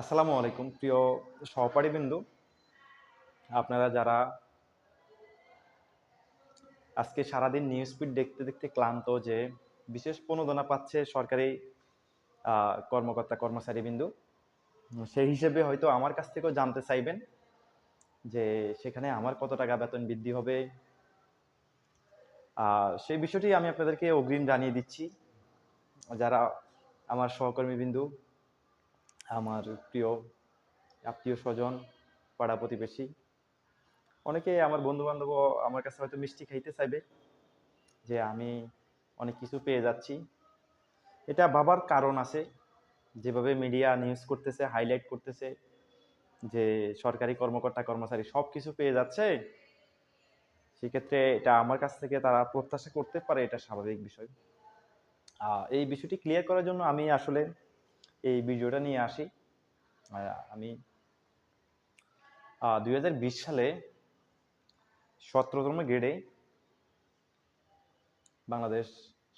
আসসালামু আলাইকুম, প্রিয় সহপাঠীবৃন্দু। আপনারা যারা আজকে সারাদিন নিউজ ফিড দেখতে দেখতে ক্লান্ত যে বিশেষ প্রণোদনা পাচ্ছে সরকারি কর্মকর্তা কর্মচারী বিন্দু সেই হিসেবে হয়তো আমার কাছ থেকেও জানতে চাইবেন যে সেখানে আমার কত টাকা বেতন বৃদ্ধি হবে। সেই বিষয়টি আমি আপনাদেরকে অগ্রিম জানিয়ে দিচ্ছি। যারা আমার সহকর্মী বিন্দু আমার প্রিয় আত্মীয় স্বজন, পাড়া প্রতিবেশী। অনেকে আমার বন্ধু বান্ধব আমার কাছে হয়তো মিষ্টি খাইতে চাইবে যে আমি অনেক কিছু পেয়ে যাচ্ছি। এটা ভাবার কারণ আছে। যেভাবে মিডিয়া নিউজ করতেছে হাইলাইট করতেছে, যে সরকারি কর্মকর্তা, কর্মচারী সব কিছু পেয়ে যাচ্ছে, সেক্ষেত্রে এটা আমার কাছ থেকে তারা প্রত্যাশা করতে পারে, এটা স্বাভাবিক বিষয়। এই বিষয়টি ক্লিয়ার করার জন্য আমি আসলে এই ভিডিওটা নিয়ে আসি। আমি দুই হাজার বিশ সালে সতেরোতম গ্রেডে বাংলাদেশ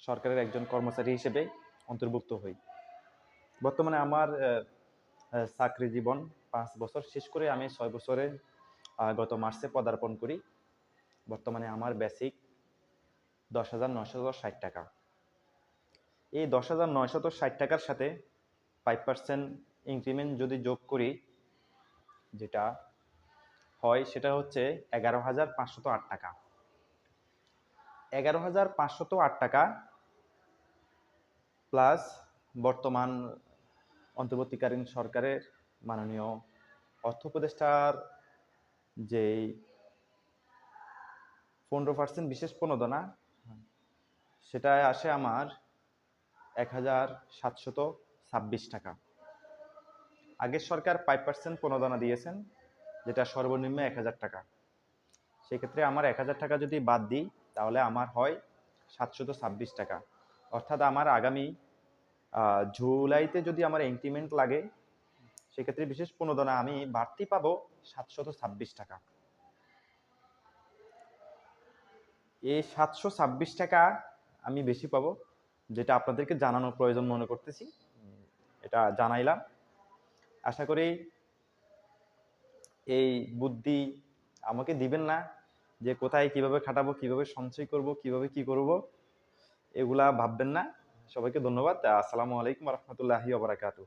সরকারের একজন কর্মচারী হিসেবে অন্তর্ভুক্ত হই। বর্তমানে আমার চাকরি জীবন পাঁচ বছর। শেষ করে আমি ছয় বছরে গত মার্চে পদার্পণ করি। বর্তমানে আমার বেসিক দশ হাজার নয়শত ষাট টাকা। এই দশ হাজার নয়শত ষাট টাকার সাথে ফাইভ পার্সেন্ট ইনক্রিমেন্ট যদি যোগ করি, যেটা হয় সেটা হচ্ছে এগারো হাজার পাঁচশত আট টাকা। এগারো হাজার পাঁচশত আট টাকা প্লাস বর্তমান অন্তর্বর্তীকালীন সরকারের মাননীয় অর্থ উপদেষ্টার যেই পনেরো পার্সেন্ট বিশেষ প্রণোদনা, সেটায় আসে আমার এক হাজার সাতশত ছাব্বিশ টাকা। আগের সরকার ফাইভ পার্সেন্ট প্রণোদনা দিয়েছেন, যেটা সর্বনিম্ন এক হাজার টাকা। সেক্ষেত্রে আমার এক হাজার টাকা যদি বাদ দিই, তাহলে আমার হয় সাতশত ছাব্বিশ টাকা। অর্থাৎ আমার আগামী জুলাইতে যদি আমার ইনক্রিমেন্ট লাগে, সেক্ষেত্রে বিশেষ প্রণোদনা আমি বাড়তি পাবো সাতশত ছাব্বিশ টাকা। এই সাতশো ছাব্বিশ টাকা আমি বেশি পাবো, যেটা আপনাদেরকে জানানোর প্রয়োজন মনে করতেছি। এটা জানাইলাম। আশা করি এই বুদ্ধি আমাকে দিবেন না যে কোথায় কীভাবে খাটাবো, কীভাবে সঞ্চয় করব, কীভাবে কি করব, এগুলা ভাববেন না। সবাইকে ধন্যবাদ। আসসালামু আলাইকুম রহমতুল্লাহি ওবরাকাতু